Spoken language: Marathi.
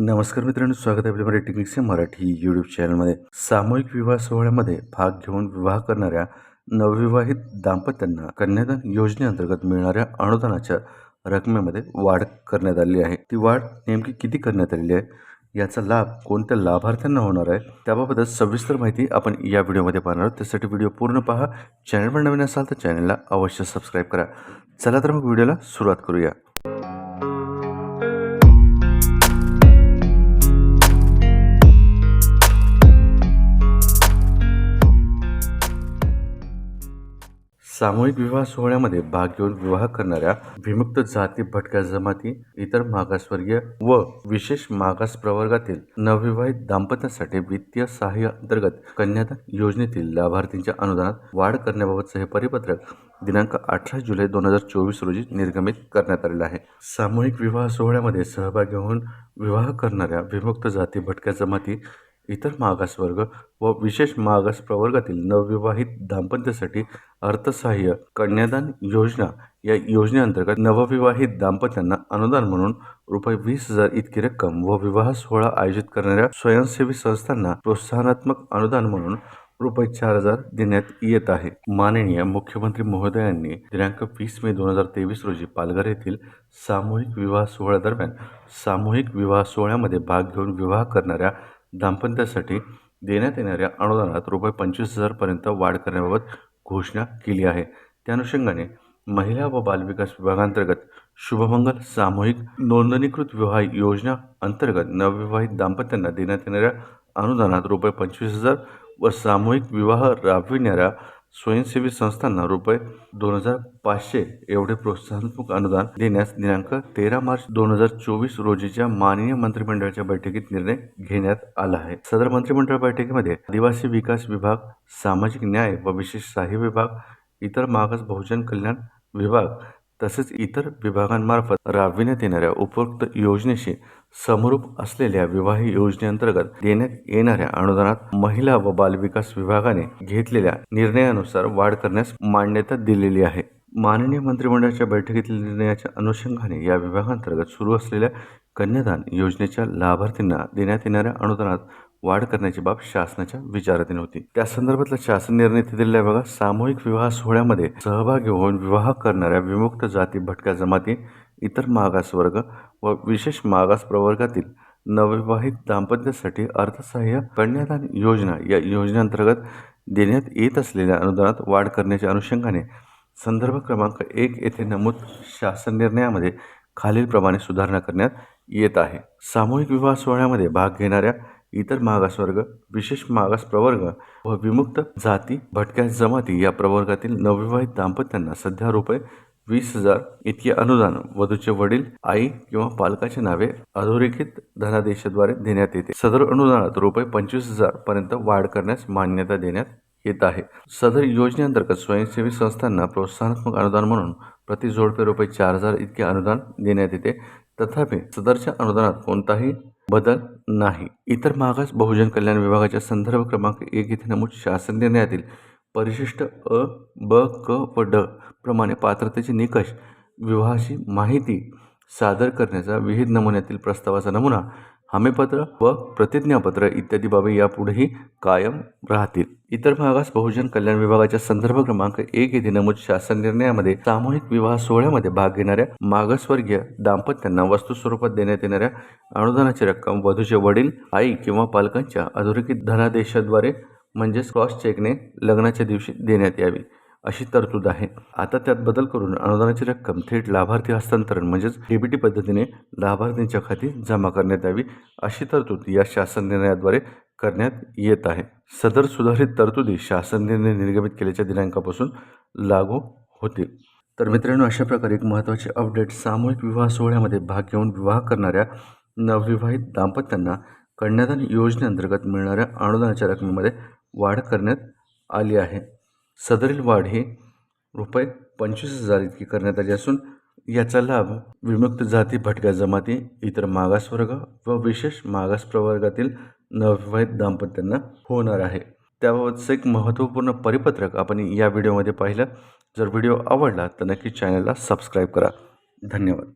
नमस्कार मित्रांनो स्वागत आहे आपल्या टेक्निक्सच्या मराठी यूट्यूब चॅनलमध्ये सामूहिक विवाह सोहळ्यामध्ये भाग घेऊन विवाह करणाऱ्या नवविवाहित दाम्पत्यांना कन्यादान योजनेअंतर्गत मिळणाऱ्या अनुदानाच्या रकमेमध्ये वाढ करण्यात आली आहे. ती वाढ नेमकी किती करण्यात आलेली आहे? याचा लाभ कोणत्या लाभार्थ्यांना होणार आहे? त्याबाबतच सविस्तर माहिती आपण या व्हिडिओमध्ये पाहणार आहोत. त्यासाठी व्हिडिओ पूर्ण पहा. चॅनलवर नवीन असाल तर चॅनलला अवश्य सबस्क्राईब करा. चला तर मग व्हिडिओला सुरुवात करूया. सामूहिक विवाह सोहळ्यामध्ये भाग घेऊन विवाह करणाऱ्या विमुक्त जाती भटक्या जमाती इतर मागासवर्गीय व विशेष मागास प्रवर्गातील नवविवाहित दाम्पत्यासाठी वित्तीय सहाय्य अंतर्गत कन्यादान योजनेतील लाभार्थींच्या अनुदानात वाढ करण्याबाबतचं हे परिपत्रक दिनांक अठरा जुलै दोन हजार चोवीस रोजी निर्गमित करण्यात आलेलं आहे. सामूहिक विवाह सोहळ्यामध्ये सहभागी होऊन विवाह करणाऱ्या विमुक्त जाती भटक्या जमाती इतर मागासवर्ग व विशेष मागास प्रवर्गातील नवविवाहित दाम्पत्यासाठी अर्थसहाय्य कन्यादान योजना या योजनेअंतर्गत नवविवाहित दाम्पत्यांना अनुदान म्हणून रुपये वीस हजार इतकी रक्कम व विवाह सोहळा आयोजित करणाऱ्या स्वयंसेवी संस्थांना प्रोत्साहनात्मक अनुदान म्हणून रुपये चार हजार देण्यात येत आहे. माननीय मुख्यमंत्री महोदयांनी दिनांक वीस मे दोन हजार तेवीस रोजी पालघर येथील सामूहिक विवाह सोहळ्यादरम्यान सामूहिक विवाह सोहळ्यामध्ये भाग घेऊन विवाह करणाऱ्या दाम्पत्यासाठी देण्यात येणाऱ्या अनुदानात रुपये पंचवीस हजारपर्यंत वाढ करण्याबाबत घोषणा केली आहे. त्या अनुषंगाने महिला व बालविकास विभागांतर्गत शुभमंगल सामूहिक नोंदणीकृत विवाह योजना अंतर्गत नवविवाहित दाम्पत्यांना देण्यात येणाऱ्या अनुदानात रुपये पंचवीस हजार व सामूहिक विवाह राबविणाऱ्या स्वयंसेवी संस्थांना रुपये दोन हजार पाचशे एवढे प्रोत्साहनात्मक अनुदान देण्यास दिनांक तेरा मार्च दोन हजार चोवीस रोजीच्या माननीय मंत्रिमंडळाच्या बैठकीत निर्णय घेण्यात आला आहे. सदर मंत्रिमंडळ बैठकीमध्ये आदिवासी विकास विभाग सामाजिक न्याय व विशेष सहाय्य विभाग इतर मागास बहुजन कल्याण विभाग तसेच इतर विभागांमार्फत राबविण्यात येणाऱ्या उपरोक्त योजनेशी समरूप असलेल्या विवाह योजनेअंतर्गत देण्यात येणाऱ्या अनुदानात महिला व बालविकास विभागाने घेतलेल्या निर्णयानुसार वाढ करण्यास मान्यता दिलेली आहे. माननीय मंत्रिमंडळाच्या बैठकीतील निर्णयाच्या अनुषंगाने या विभागांतर्गत सुरू असलेल्या कन्यादान योजनेच्या लाभार्थींना देण्यात येणाऱ्या अनुदानात वाढ करण्याची बाब शासनाच्या विचाराधीन होती. त्या संदर्भातला शासन निर्णय दिलेल्या दिलेला सामूहिक विवाह सोहळ्यामध्ये सहभागी होऊन विवाह करणाऱ्या विमुक्त जाती भटक्या जमाती इतर मागासवर्ग व विशेष मागास प्रवर्गातील नवविवाहित दाम्पत्यासाठी अर्थसहाय्य कन्यादान योजना या योजनेअंतर्गत देण्यात येत असलेल्या अनुदानात वाढ करण्याच्या अनुषंगाने संदर्भ क्रमांक एक येथे नमूद शासन निर्णयामध्ये खालीलप्रमाणे सुधारणा करण्यात येत आहे. सामूहिक विवाह सोहळ्यामध्ये भाग घेणाऱ्या इतर मागासवर्ग विशेष मागास प्रवर्ग व विमुक्त जाती भटक्या जमाती या प्रवर्गातील नवविवाहित दाम्पत्यांना सध्या रुपये वीस हजार इतके अनुदान वधूचे वडील आई किंवा पालकाच्या नावे अधोरेखित धनादेशाद्वारे देण्यात येते. सदर अनुदानात रुपये पंचवीस हजार पर्यंत वाढ करण्यास मान्यता देण्यात येत आहे. सदर योजनेअंतर्गत स्वयंसेवी संस्थांना प्रोत्साहनात्मक अनुदान म्हणून प्रति जोडपे रुपये चार हजार इतके अनुदान देण्यात येते. तथापि सदरच्या अनुदानात कोणताही बदल नाही. इतर मागास बहुजन कल्याण विभागाच्या संदर्भ क्रमांक एक येथे नमूद शासन निर्णयातील परिशिष्ट अ ब क व ड प्रमाणे पात्रतेचे निकष विवाहाची माहिती सादर करण्याचा विहित नमुन्यातील प्रस्तावाचा नमुना हमीपत्र व प्रतिज्ञापत्र इत्यादी बाबी यापुढेही कायम राहतील. इतर मागास बहुजन कल्याण विभागाच्या संदर्भ क्रमांक एक येथे नमूद शासन निर्णयामध्ये सामूहिक विवाह सोहळ्यामध्ये भाग घेणाऱ्या मागासवर्गीय दाम्पत्यांना वस्तू स्वरूपात देण्यात येणाऱ्या अनुदानाची रक्कम वधूचे वडील आई किंवा पालकांच्या अधोरेखित धनादेशाद्वारे म्हणजेच क्रॉस चेकने लग्नाच्या दिवशी देण्यात यावी अशी तरतूद आहे. आता त्यात बदल करून अनुदानाची रक्कम थेट लाभार्थी हस्तांतरण म्हणजेच डीबीटी पद्धतीने लाभार्थींच्या खाती जमा करण्यात यावी अशी तरतूद या शासन निर्णयाद्वारे करण्यात येत आहे. सदर सुधारित तरतुदी शासन निर्णय निर्गमित केल्याच्या दिनांकापासून लागू होतील. तर मित्रांनो अशा प्रकारे एक महत्त्वाचे अपडेट सामूहिक विवाह सोहळ्यामध्ये भाग घेऊन विवाह करणाऱ्या नवविवाहित दाम्पत्यांना कन्यादान योजनेअंतर्गत मिळणाऱ्या अनुदानाच्या रकमेमध्ये वाढ करण्यात आली आहे. सदरील वाढ ही रुपये पंचवीस हजार इतकी करण्यात आली असून याचा लाभ विमुक्त जाती भटक्या जमाती इतर मागासवर्ग व विशेष मागास प्रवर्गातील नवविवाहित दाम्पत्यांना होणार आहे. त्याबाबतचं एक महत्त्वपूर्ण परिपत्रक आपण या व्हिडिओमध्ये पाहिलं. जर व्हिडिओ आवडला तर नक्की चॅनलला सबस्क्राईब करा. धन्यवाद.